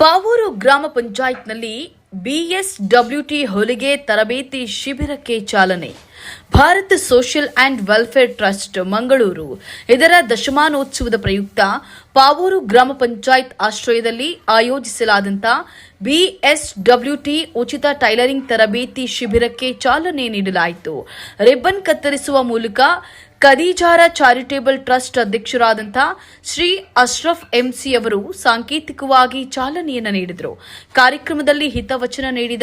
ಪಾವೂರು ಗ್ರಾಮ ಪಂಚಾಯತ್ನಲ್ಲಿ ಬಿಎಸ್ಡಬ್ಲ್ಯೂಟಿ ಹೊಲಿಗೆ ತರಬೇತಿ ಶಿಬಿರಕ್ಕೆ ಚಾಲನೆ. Bharat Social and Welfare Trust, Mangaluru. ಇದರ ದಶಮಾನೋತ್ಸವದ ಪ್ರಯುಕ್ತ ಪಾವೂರು ಗ್ರಾಮ ಪಂಚಾಯತ್ ಆಶ್ರಯದಲ್ಲಿ ಆಯೋಜಿಸಲಾದಂಥ ಬಿಎಸ್ಡಬ್ಲ್ಯೂಟಿ ಉಚಿತ ಟೈಲರಿಂಗ್ ತರಬೇತಿ ಶಿಬಿರಕ್ಕೆ ಚಾಲನೆ ನೀಡಲಾಯಿತು. ರಿಬ್ಬನ್ ಕತ್ತರಿಸುವ ಮೂಲಕ ಖದೀಜಾರ ಚಾರಿಟೇಬಲ್ ಟ್ರಸ್ಟ್ ಅಧ್ಯಕ್ಷರಾದಂಥ ಶ್ರೀ ಅಶ್ರಫ್ ಎಂಸಿ ಅವರು ಸಾಂಕೇತಿಕವಾಗಿ ಚಾಲನೆಯನ್ನು ನೀಡಿದರು. ಕಾರ್ಯಕ್ರಮದಲ್ಲಿ ಹಿತವಚನ ನೀಡಿದ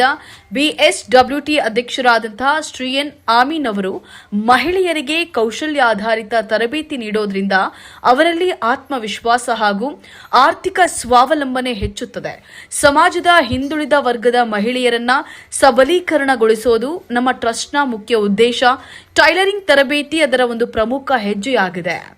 ಬಿಎಸ್ಡಬ್ಲ್ಯೂಟಿ ಅಧ್ಯಕ್ಷರಾದಂಥ ಶ್ರೀ ಎನ್ ಆಮೀನ್ ಅವರು ಮಹಿಳೆಯರಿಗೆ ಕೌಶಲ್ಯಾಧಾರಿತ ತರಬೇತಿ ನೀಡೋದ್ರಿಂದ ಅವರಲ್ಲಿ ಆತ್ಮವಿಶ್ವಾಸ ಹಾಗೂ ಆರ್ಥಿಕ ಸ್ವಾವಲಂಬನೆ ಹೆಚ್ಚುತ್ತದೆ. ಸಮಾಜದ ಹಿಂದುಳಿದ ವರ್ಗದ ಮಹಿಳೆಯರನ್ನ ಸಬಲೀಕರಣಗೊಳಿಸೋದು ನಮ್ಮ ಟ್ರಸ್ಟ್ನ ಮುಖ್ಯ ಉದ್ದೇಶ. ಟೈಲರಿಂಗ್ ತರಬೇತಿ ಅದರ ಒಂದು ಪ್ರಮುಖ ಹೆಜ್ಜೆಯಾಗಿದೆ.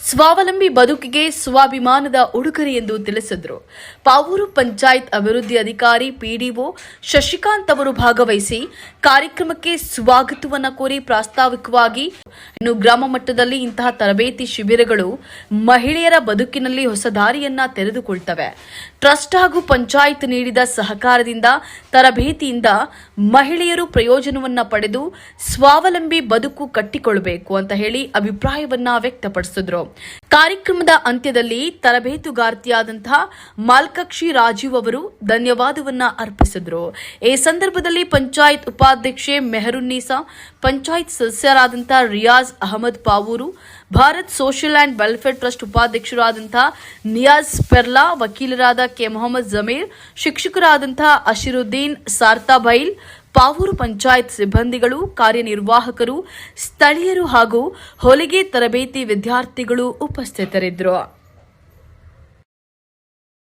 ಸ್ವಾವಲಂಬಿ ಬದುಕಿಗೆ ಸ್ವಾಭಿಮಾನದ ಉಡುಗೊರೆ ಎಂದು ತಿಳಿಸಿದರು. ಪಾವೂರು ಪಂಚಾಯತ್ ಅಭಿವೃದ್ಧಿ ಅಧಿಕಾರಿ ಪಿಡಿಒ ಶಶಿಕಾಂತ್ ಅವರು ಭಾಗವಹಿಸಿ ಕಾರ್ಯಕ್ರಮಕ್ಕೆ ಸ್ವಾಗತವನ್ನು ಕೋರಿ ಪ್ರಾಸ್ತಾವಿಕವಾಗಿ ಇನ್ನು ಗ್ರಾಮ ಮಟ್ಟದಲ್ಲಿ ಇಂತಹ ತರಬೇತಿ ಶಿಬಿರಗಳು ಮಹಿಳೆಯರ ಬದುಕಿನಲ್ಲಿ ಹೊಸ ದಾರಿಯನ್ನ ತೆರೆದುಕೊಳ್ತವೆ. ಟ್ರಸ್ಟ್ ಹಾಗೂ ಪಂಚಾಯತ್ ನೀಡಿದ ಸಹಕಾರದಿಂದ, ತರಬೇತಿಯಿಂದ ಮಹಿಳೆಯರು ಪ್ರಯೋಜನವನ್ನ ಪಡೆದು ಸ್ವಾವಲಂಬಿ ಬದುಕು ಕಟ್ಟಿಕೊಳ್ಳಬೇಕು ಅಂತ ಹೇಳಿ ಅಭಿಪ್ರಾಯವನ್ನ ವ್ಯಕ್ತಪಡಿಸಿದ್ರು. ಕಾರ್ಯಕ್ರಮದ ಅಂತ್ಯದಲ್ಲಿ ತರಬೇತುಗಾರ್ತಿಯಾದಂತಹ ಮಾಲ್ಕಕ್ಷಿ ರಾಜೀವ್ ಅವರು ಧನ್ಯವಾದವನ್ನ ಅರ್ಪಿಸಿದ್ರು. ಈ ಸಂದರ್ಭದಲ್ಲಿ ಪಂಚಾಯತ್ ಉಪಾಧ್ಯಕ್ಷೆ Meharunnisa panchayat ಸದಸ್ಯರಾದಂಥ Riyaz Ahmad Pavoor, Bharat Social and Welfare Trust ಉಪಾಧ್ಯಕ್ಷರಾದಂಥ Niyaz Perla, ವಕೀಲರಾದ ಕೆ ಮೊಹಮ್ಮದ್ ಜಮೀರ್ ಶಿಕ್ಷಕರಾದಂತಹ ಅಶಿರುದ್ದೀನ್ ಸಾರ್ತಾಬೈಲ್ ಪಾವೂರು ಪಂಚಾಯತ್ ಸಿಬ್ಬಂದಿಗಳು, ಕಾರ್ಯನಿರ್ವಾಹಕರು, ಸ್ಥಳೀಯರು ಹಾಗೂ ಹೊಲಿಗೆ ತರಬೇತಿ ವಿದ್ಯಾರ್ಥಿಗಳು ಉಪಸ್ಥಿತರಿದ್ದರು.